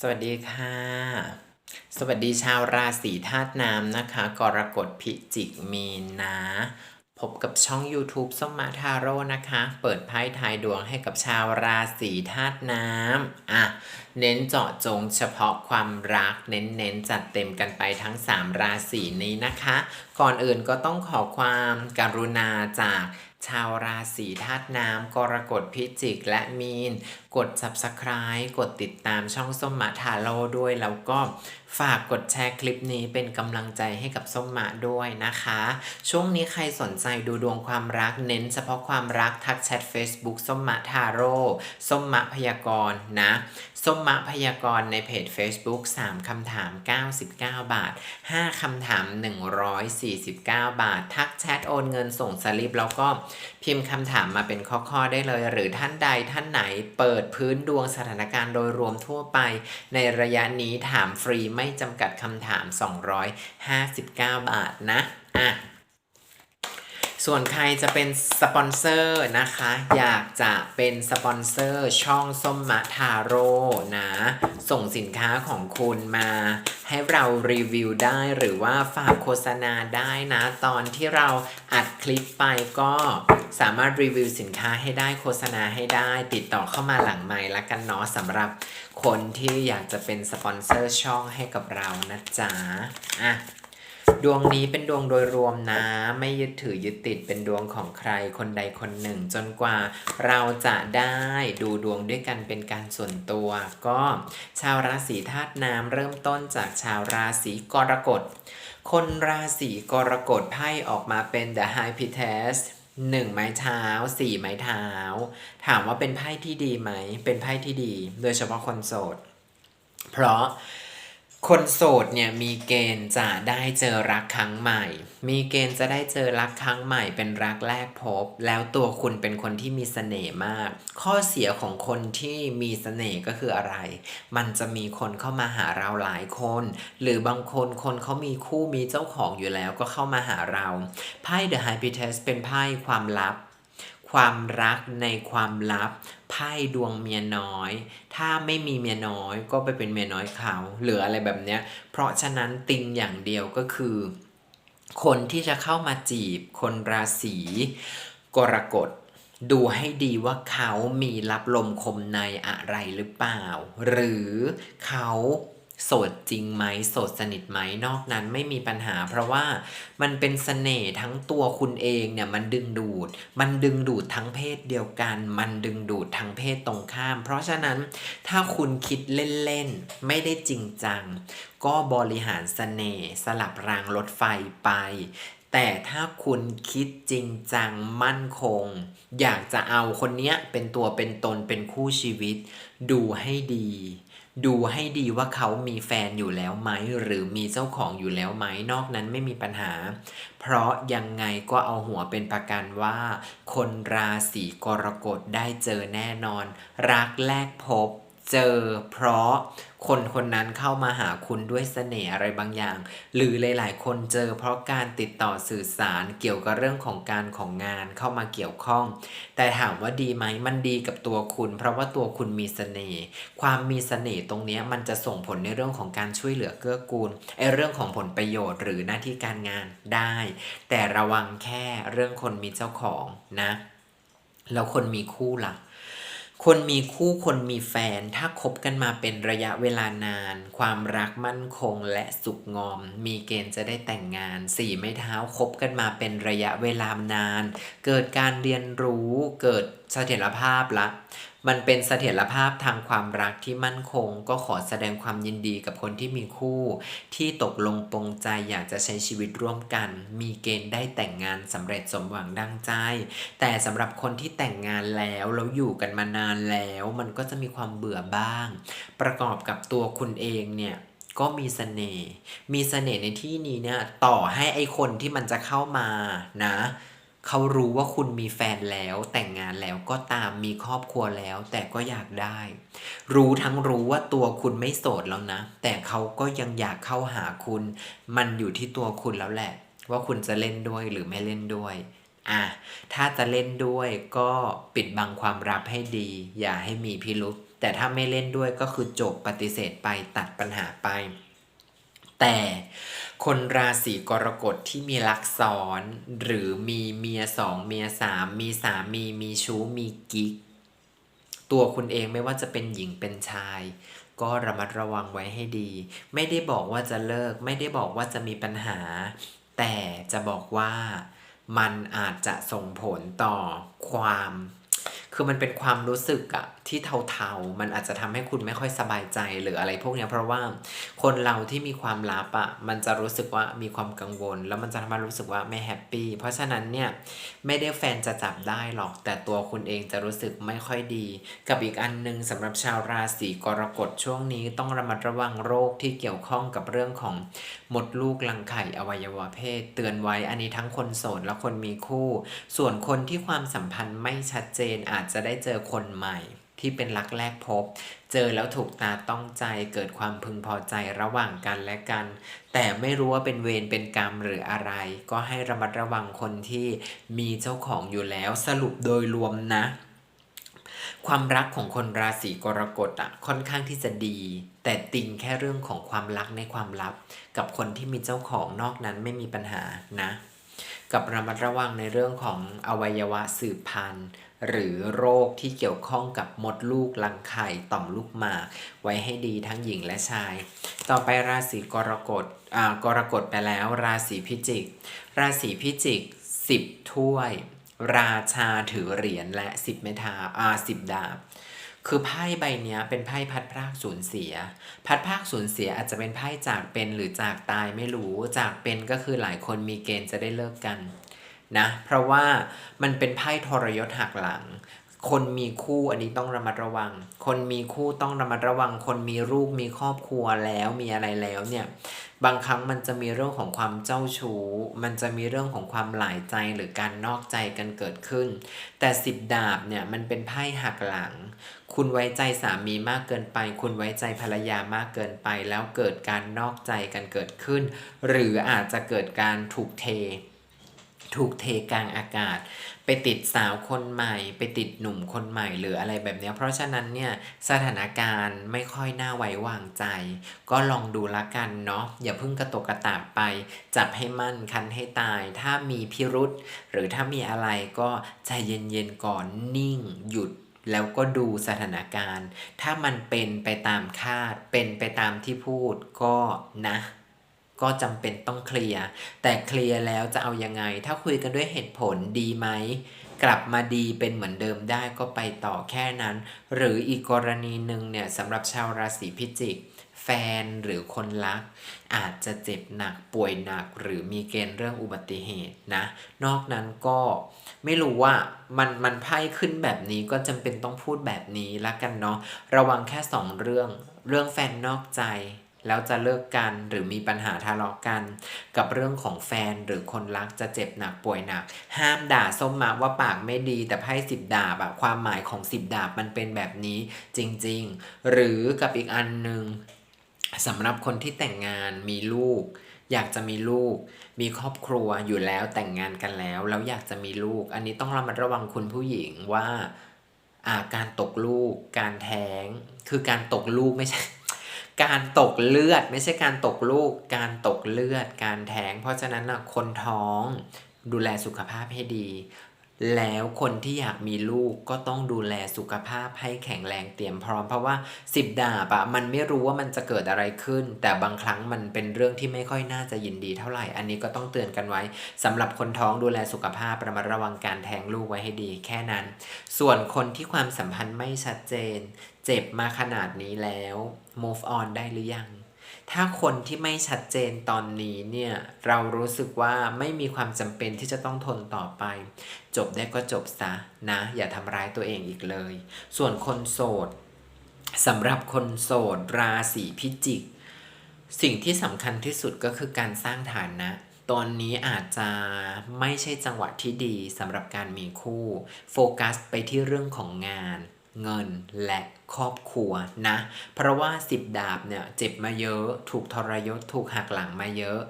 สวัสดีค่ะ สวัสดีชาวราศีธาตุน้ำนะคะ กรกฎพิจิกมีนนะพบกับช่อง YouTube ส้มมาทาโร่นะคะ เปิดไพ่ทายดวงให้กับชาวราศีธาตุน้ำอะ เน้นเจาะจงเฉพาะความรัก เน้นๆจัดเต็มกันไปทั้ง 3 ราศีนี้นะคะ ก่อนอื่นก็ต้องขอความการุณาจาก ชาวราศีธาตุน้ำกรกฎพิจิกและมีน กด subscribe กดติดตามช่องส้มหมาทาโร่ด้วย แล้วก็ฝากกดแชร์คลิปนี้เป็นกำลังใจให้กับส้มหมาด้วยนะคะ ช่วงนี้ใครสนใจดูดวงความรักเน้นเฉพาะความรักทักแชท Facebook ส้มหมาทาโร่ส้มหมาพยากรณ์นะส้มมะพยากรณ์ในเพจ Facebook 3 คำถาม 99 บาท 5 คำถาม 149 บาท ทักแชทโอนเงินส่งสลิปแล้วก็พิมพ์คำถามมาเป็นข้อๆได้เลย หรือท่านใดท่านไหนเปิดพื้นดวงสถานการณ์โดยรวมทั่วไป ในระยะนี้ถามฟรีไม่จำกัดคำถาม 259 บาทนะอะ ส่วนใครจะเป็นสปอนเซอร์นะคะ อยากจะเป็นสปอนเซอร์ช่องส้มมะทาโร่นะ ส่งสินค้าของคุณมาให้เรารีวิวได้หรือว่าฝากโฆษณาได้นะ ตอนที่เราอัดคลิปไปก็สามารถรีวิวสินค้าให้ได้โฆษณาให้ได้ ติดต่อเข้ามาหลังไมค์ละกันเนาะสำหรับคนที่อยากจะเป็นสปอนเซอร์ช่องให้กับเรานะจ๊ะอะ ดวงนี้เป็นดวงโดยรวมนะ ไม่ยึดถือยึดติดเป็นดวงของใครคนใดคนหนึ่ง จนกว่าเราจะได้ดูดวงด้วยกันเป็นการส่วนตัว ก็ชาวราศีธาตุน้ำเริ่มต้นจากชาวราศีกรกฎ คนราศีกรกฎไพ่ออกมาเป็น The High Priestess หนึ่งไม้เท้าสี่ไม้เท้า ถามว่าเป็นไพ่ที่ดีไหม เป็นไพ่ที่ดี โดยเฉพาะคนโสด เพราะ คนโสดเนี่ยมีเกณฑ์จะได้เจอรักครั้งใหม่ มีเกณฑ์จะได้เจอรักครั้งใหม่ เป็นรักแรกพบ แล้วตัวคุณเป็นคนที่มีเสน่ห์มาก ข้อเสียของคนที่มีเสน่ห์ก็คืออะไร มันจะมีคนเข้ามาหาเราหลายคน หรือบางคนคนเขามีคู่มีเจ้าของอยู่แล้วก็เข้ามาหาเรา ไพ่ The High Priestess เป็นไพ่ความลับ ความรักในความลับไพ่ดวงเมียน้อย ถ้าไม่มีเมียน้อยก็ไปเป็นเมียน้อยเขาหรืออะไรแบบเนี้ย เพราะฉะนั้นติงอย่างเดียวก็คือ คนที่จะเข้ามาจีบ คนราศีกรกฎดูให้ดีว่าเขามีรับลมคมในอะไรหรือเปล่า หรือเขา โสดจริงไหมโสดสนิทไหมนอกนั้นไม่มีปัญหา เพราะว่ามันเป็นเสน่ห์ทั้งตัวคุณเองเนี่ยมันดึงดูด มันดึงดูดทั้งเพศเดียวกัน มันดึงดูดทั้งเพศตรงข้าม เพราะฉะนั้นถ้าคุณคิดเล่นๆ ไม่ได้จริงจัง ก็บริหารเสน่ห์สลับรางรถไฟไป แต่ถ้าคุณคิดจริงจังมั่นคง อยากจะเอาคนเนี้ยเป็นตัวเป็นตนเป็นคู่ชีวิต ดูให้ดี ดูให้ดีว่าเขามีแฟนอยู่แล้วไหม หรือมีเจ้าของอยู่แล้วไหม นอกนั้นไม่มีปัญหา เพราะยังไงก็เอาหัวเป็นประกันว่า คนราศีกรกฎได้เจอแน่นอน รักแรกพบ เจอ เพราะคนคนนั้นเข้ามาหาคุณด้วยเสน่ห์อะไรบางอย่าง หรือหลาย ๆ คนเจอ เพราะการติดต่อสื่อสารเกี่ยวกับเรื่องของการของงานเข้ามาเกี่ยวข้อง แต่ถามว่าดีไหมมันดีกับตัวคุณ เพราะว่าตัวคุณมีเสน่ห์ความมีเสน่ห์ตรงนี้มันจะส่งผลในเรื่องของการช่วยเหลือเกื้อกูลไอเรื่องของผลประโยชน์หรือหน้าที่การงานได้ แต่ระวังแค่เรื่องคนมีเจ้าของนะ แล้วคนมีคู่ล่ะ คนมีคู่คนมีแฟน ถ้าคบกันมาเป็นระยะเวลานาน ความรักมั่นคงและสุขงอม มีเกณฑ์จะได้แต่งงานสี่ไม้เท้าคบกันมาเป็นระยะเวลานาน เกิดการเรียนรู้เกิดเสถียรภาพละ มันเป็นเสถียรภาพทางความรักที่มั่นคง ก็ขอแสดงความยินดีกับคนที่มีคู่ ที่ตกลงปรงใจอยากจะใช้ชีวิตร่วมกัน มีเกณฑ์ได้แต่งงานสำเร็จสมหวังดังใจ แต่สำหรับคนที่แต่งงานแล้วแล้วอยู่กันมานานแล้ว มันก็จะมีความเบื่อบ้าง ประกอบกับตัวคุณเองเนี่ยก็มีเสน่ห์มีเสน่ห์ในที่นี้เนี่ยต่อให้ไอคนที่มันจะเข้ามานะ เขารู้ว่าคุณมีแฟนแล้วแต่งงานแล้วก็ตามมีครอบครัวแล้ว แต่ก็อยากได้ รู้ทั้งรู้ว่าตัวคุณไม่โสดแล้วนะ แต่เขาก็ยังอยากเข้าหาคุณ มันอยู่ที่ตัวคุณแล้วแหละ ว่าคุณจะเล่นด้วยหรือไม่เล่นด้วยอะถ้าจะเล่นด้วยก็ปิดบังความลับให้ดี อย่าให้มีพิรุษแต่แต่ถ้าไม่เล่นด้วยก็คือจบปฏิเสธไปตัดปัญหาไป แต่คนราศีกรกฎที่มีลักษรหรือมีเมียสองเมียสามมีสามีมีชู้มีกิ๊ก ตัวคุณเองไม่ว่าจะเป็นหญิงเป็นชาย ก็ระมัดระวังไว้ให้ดี ไม่ได้บอกว่าจะเลิก ไม่ได้บอกว่าจะมีปัญหา แต่จะบอกว่ามันอาจจะส่งผลต่อความ คือมันเป็นความรู้สึกอะที่เทาๆ มันอาจจะทำให้คุณไม่ค่อยสบายใจหรืออะไรพวกเนี้ยเพราะว่าคนเราที่มีความลับอะมันจะรู้สึกว่ามีความกังวล แล้วมันจะทำให้รู้สึกว่าไม่แฮปปี้เพราะฉะนั้นเนี่ยไม่ได้แฟนจะจับได้หรอก แต่ตัวคุณเองจะรู้สึกไม่ค่อยดี กับอีกอันหนึงสำหรับชาวราศีกรกฎช่วงนี้ต้องระมัดระวังโรคที่เกี่ยวข้องกับเรื่องของมดลูกรังไข่อวัยวะเพศ เตือนไว้อันนี้ทั้งคนโสดและคนมีคู่ ส่วนคนที่ความสัมพันธ์ไม่ชัดเจนอาจจจะได้เจอคนใหม่ ที่เป็นรักแรกพบ เจอแล้วถูกตาต้องใจเกิดความพึงพอใจระหว่างกันและกัน แต่ไม่รู้ว่าเป็นเวรเป็นกรรมหรืออะไร ก็ให้ระมัดระวังคนที่มีเจ้าของอยู่แล้วสรุปโดยรวมนะ ความรักของคนราศีกรกฎอะค่อนข้างที่จะดี แต่ติงแค่เรื่องของความรักในความลับ กับคนที่มีเจ้าของนอกนั้นไม่มีปัญหานะ กับระมัดระวังในเรื่องของอวัยวะสืบพันธุ์ หรือโรคที่เกี่ยวข้องกับมดลูกรังไข่ต่อมลูกหมาก ไว้ให้ดีทั้งหญิงและชาย ต่อไปราศีกรกฎอ่ากรกฎไปแล้วราศีพิจิก ราศีพิจิกสิบถ้วย ราชาถือเหรียญและสิบไม้เท้าอ่าสิบดาบ คือไพ่ใบนี้เป็นไพ่พัดพรากสูญเสีย พัดพรากสูญเสียอาจจะเป็นไพ่จากเป็นหรือจากตายไม่รู้ จากเป็นก็คือหลายคนมีเกณฑ์จะได้เลิกกันนะ เพราะว่ามันเป็นไพ่ทรยศหักหลัง คนมีคู่อันนี้ต้องระมัดระวัง คนมีคู่ต้องระมัดระวัง คนมีลูกมีครอบครัวแล้วมีอะไรแล้วเนี่ยบางครั้งมันจะมีเรื่องของความเจ้าชู้ มันจะมีเรื่องของความหลายใจหรือการนอกใจกันเกิดขึ้น แต่สิบดาบเนี่ยมันเป็นไพ่หักหลัง คุณไว้ใจสามีมากเกินไป คุณไว้ใจภรรยามากเกินไป แล้วเกิดการนอกใจกันเกิดขึ้น หรืออาจจะเกิดการถูกเท ถูกเทกลางอากาศ ไปติดสาวคนใหม่ ไปติดหนุ่มคนใหม่หรืออะไรแบบนี้เพราะฉะนั้นเนี่ยสถานการณ์ไม่ค่อยน่าไว้วางใจ ก็ลองดูละกันเนาะอย่าเพิ่งกระตกกระตากไป จับให้มั่นคันให้ตาย ถ้ามีพิรุษหรือถ้ามีอะไรก็ใจเย็นๆก่อนนิ่งหยุดแล้วก็ดูสถานการณ์ ถ้ามันเป็นไปตามคาด เป็นไปตามที่พูดก็นะ ก็จำเป็นต้องเคลียร์แต่เคลียร์แล้วจะเอายังไง ถ้าคุยกันด้วยเหตุผลดีไหมกลับมาดีเป็นเหมือนเดิมได้ก็ไปต่อแค่นั้น หรืออีกกรณีหนึ่งเนี่ยสำหรับชาวราศีพิจิก แฟนหรือคนรัก อาจจะเจ็บหนักป่วยหนัก หรือมีเกณฑ์เรื่องอุบัติเหตุนะ นอกนั้นก็ไม่รู้ว่ามันมันไพ่ขึ้นแบบนี้ก็จำเป็นต้องพูดแบบนี้ละกันเนาะระวังแค่สองเรื่อง เรื่องแฟนนอกใจ แล้วจะเลิกกันหรือมีปัญหาทะเลาะกัน กับเรื่องของแฟนหรือคนรักจะเจ็บหนักป่วยหนัก ห้ามด่าส้มมาว่าปากไม่ดีแต่ไพ่สิบดาบอะความหมายของสิบดาบมันเป็นแบบนี้จริง ๆ หรือกับอีกอันหนึ่งสำหรับคนที่แต่งงานมีลูก อยากจะมีลูก มีครอบครัวอยู่แล้วแต่งงานกันแล้ว แล้วอยากจะมีลูก อันนี้ต้องระมัดระวังคุณผู้หญิงว่าอาการตกลูก การแท้ง คือการตกลูกไม่ใช่ การตกเลือดไม่ใช่การตกลูก การตกเลือด การแท้ง เพราะฉะนั้นนะคนท้องดูแลสุขภาพให้ดี แล้วคนที่อยากมีลูกก็ต้องดูแลสุขภาพให้แข็งแรงเตรียมพร้อมเพราะว่าสิบดาบอะมันไม่รู้ว่ามันจะเกิดอะไรขึ้น แต่บางครั้งมันเป็นเรื่องที่ไม่ค่อยน่าจะยินดีเท่าไหร่ อันนี้ก็ต้องเตือนกันไว้สำหรับคนท้องดูแลสุขภาพระมัดระวังการแท้งลูกไว้ให้ดีแค่นั้น ส่วนคนที่ความสัมพันธ์ไม่ชัดเจน เจ็บมาขนาดนี้แล้ว move on ได้หรือยังถ้าคนที่ไม่ชัดเจนตอนนี้เนี่ยเรารู้สึกว่าไม่มีความจำเป็นที่จะต้องทนต่อไป จบได้ก็จบซะนะ อย่าทำร้ายตัวเองอีกเลย ส่วนคนโสดสำหรับคนโสดราศีพิจิก สิ่งที่สำคัญที่สุดก็คือการสร้างฐานะตอนนี้อาจจะไม่ใช่จังหวะที่ดีสำหรับการมีคู่ โฟกัสไปที่เรื่องของงาน เงินและครอบครัวนะ เพราะว่าสิบดาบเนี่ยเจ็บมาเยอะ ถูกทรยศถูกหักหลังมาเยอะ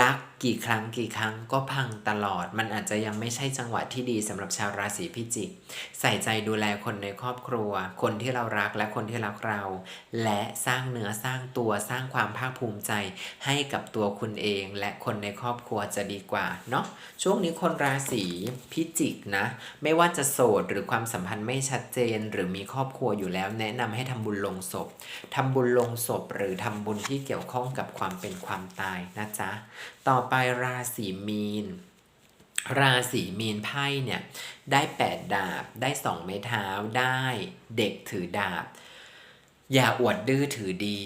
รักกี่ครั้งกี่ครั้งก็พังตลอด มันอาจจะยังไม่ใช่จังหวะที่ดีสำหรับชาวราศีพิจิก ใส่ใจดูแลคนในครอบครัว คนที่เรารักและคนที่รักเรา และสร้างเนื้อสร้างตัวสร้างความภาคภูมิใจ ให้กับตัวคุณเอง และคนในครอบครัวจะดีกว่าเนาะช่วงนี้คนราศีพิจิกนะ ไม่ว่าจะโสดหรือความสัมพันธ์ไม่ชัดเจน หรือมีครอบครัวอยู่แล้วแนะนำให้ทำบุญลงศพทำบุญลงศพหรือทำบุญที่เกี่ยวข้องกับความเป็นความตายนะจ๊ะ ต่อไปราศีมีน ราศีมีนไพ่เนี่ยได้แปดดาบ ได้สองไม้เท้าได้เด็กถือดาบ อย่าอวดดื้อถือดี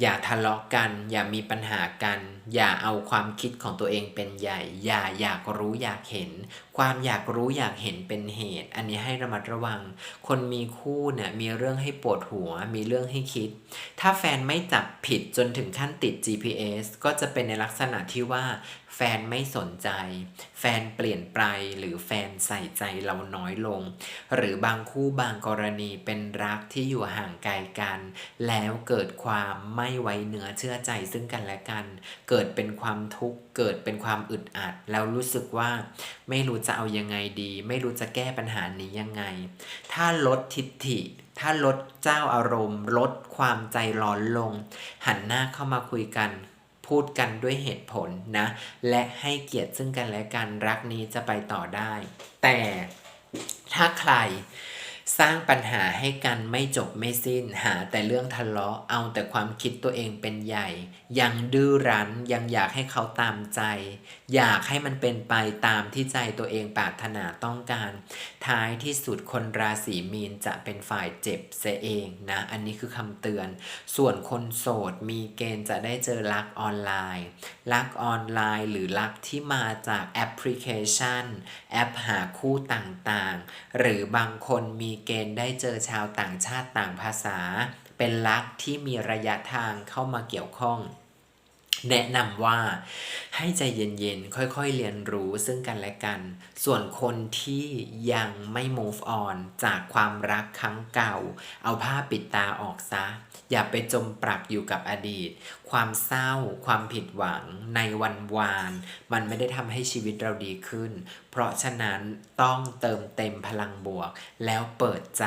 อย่าทะเลาะกัน อย่ามีปัญหากัน อย่าเอาความคิดของตัวเองเป็นใหญ่ อย่าอยากรู้อยากเห็น ความอยากรู้อยากเห็นเป็นเหตุ อันนี้ให้ระมัดระวัง คนมีคู่เนี่ยมีเรื่องให้ปวดหัว มีเรื่องให้คิด ถ้าแฟนไม่จับผิดจนถึงขั้นติด GPS ก็จะเป็นในลักษณะที่ว่า แฟนไม่สนใจ แฟนเปลี่ยนไปหรือแฟนใส่ใจเราน้อยลง หรือบางคู่บางกรณีเป็นรักที่อยู่ห่างไกลกัน แล้วเกิดความไม่ไว้เนื้อเชื่อใจซึ่งกันและกัน เกิดเป็นความทุกข์เกิดเป็นความอึดอัด แล้วรู้สึกว่าไม่รู้จะเอายังไงดี ไม่รู้จะแก้ปัญหานี้ยังไง ถ้าลดทิฐิ ถ้าลดเจ้าอารมณ์ ลดความใจร้อนลง หันหน้าเข้ามาคุยกันพูดกันด้วยเหตุผลนะ และให้เกียรติซึ่งกันและกันรักนี้จะไปต่อได้ แต่ถ้าใคร สร้างปัญหาให้กันไม่จบไม่สิ้น หาแต่เรื่องทะเลาะเอาแต่ความคิดตัวเองเป็นใหญ่ ยังดื้อรั้นยังอยากให้เขาตามใจ อยากให้มันเป็นไปตามที่ใจตัวเองปรารถนาต้องการ ท้ายที่สุดคนราศีมีนจะเป็นฝ่ายเจ็บเสียเองนะ อันนี้คือคำเตือน ส่วนคนโสดมีเกณฑ์จะได้เจอรักออนไลน์รักออนไลน์หรือรักที่มาจากแอปพลิเคชัน แอปหาคู่ต่างๆ หรือบางคนมีเกณฑ์ได้เจอชาวต่างชาติต่างภาษา เป็นรักที่มีระยะทางเข้ามาเกี่ยวข้อง แนะนำว่าให้ใจเย็นๆ ค่อยๆเรียนรู้ซึ่งกันและกัน ส่วนคนที่ยังไม่ move on จากความรักครั้งเก่า เอาผ้าปิดตาออกซะ อย่าไปจมปลักอยู่กับอดีตความเศร้า ความผิดหวังในวันวาน มันไม่ได้ทำให้ชีวิตเราดีขึ้น เพราะฉะนั้นต้องเติมเต็มพลังบวก แล้วเปิดใจ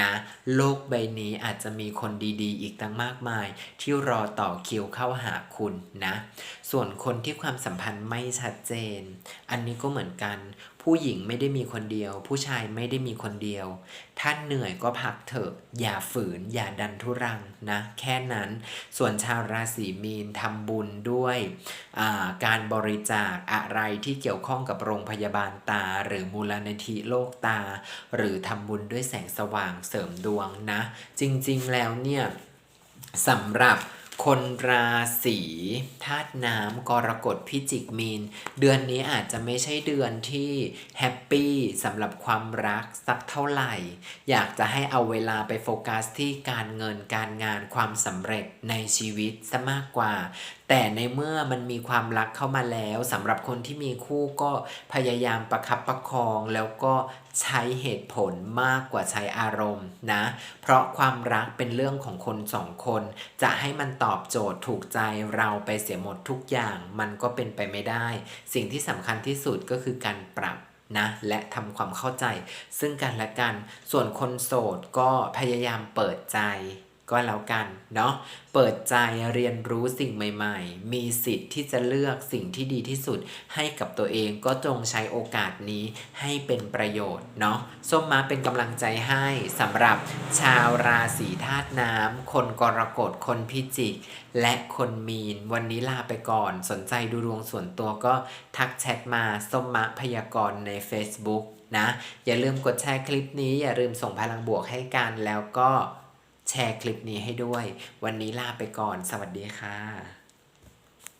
นะ โลกใบนี้อาจจะมีคนดีๆ อีกตั้งมากมาย ที่รอต่อคิวเข้าหาคุณนะ ส่วนคนที่ความสัมพันธ์ไม่ชัดเจน อันนี้ก็เหมือนกัน ผู้หญิงไม่ได้มีคนเดียว ผู้ชายไม่ได้มีคนเดียว ถ้าเหนื่อยก็พักเถอะ อย่าฝืน อย่าดันทุรังนะ แค่นั้น ส่วนชาวราศีมีนทำบุญด้วยอ่าการบริจาคอะไรที่เกี่ยวข้องกับโรงพยาบาลตา หรือมูลนิธิโลกตา หรือทำบุญด้วยแสงสว่างเสริมดวงนะ จริงๆแล้วเนี่ยสำหรับ คนราศีธาตุน้ำกรกฎพิจิกมีน เดือนนี้อาจจะไม่ใช่เดือนที่แฮปปี้สำหรับความรักสักเท่าไหร่ อยากจะให้เอาเวลาไปโฟกัสที่การเงินการงานความสำเร็จในชีวิตซะมากกว่า แต่ในเมื่อมันมีความรักเข้ามาแล้วสำหรับคนที่มีคู่ก็พยายามประคับประคองแล้วก็ใช้เหตุผลมากกว่าใช้อารมณ์นะ เพราะความรักเป็นเรื่องของคนสองคน จะให้มันตอบโจทย์ถูกใจเราไปเสียหมดทุกอย่างมันก็เป็นไปไม่ได้ สิ่งที่สำคัญที่สุดก็คือการปรับนะและทำความเข้าใจ ซึ่งกันและกัน ส่วนคนโสดก็พยายามเปิดใจ ก็แล้วกันเนาะเปิดใจเรียนรู้สิ่งใหม่ ๆ มีสิทธิ์ที่จะเลือกสิ่งที่ดีที่สุด ให้กับตัวเองก็จงใช้โอกาสนี้ให้เป็นประโยชน์เนาะส้มมาเป็นกำลังใจให้สำหรับชาวราศีธาตุน้ำคนกรกฎคนพิจิก และคนมีน วันนี้ลาไปก่อน สนใจดูดวงส่วนตัวก็ทักแชทมาส้มมะพยากรณ์ใน Facebook นะอย่าลืมกดแชร์คลิปนี้อย่าลืมส่งพลังบวกให้กันแล้วก็ แชร์คลิปนี้ให้ด้วย วันนี้ลาไปก่อน สวัสดีค่ะ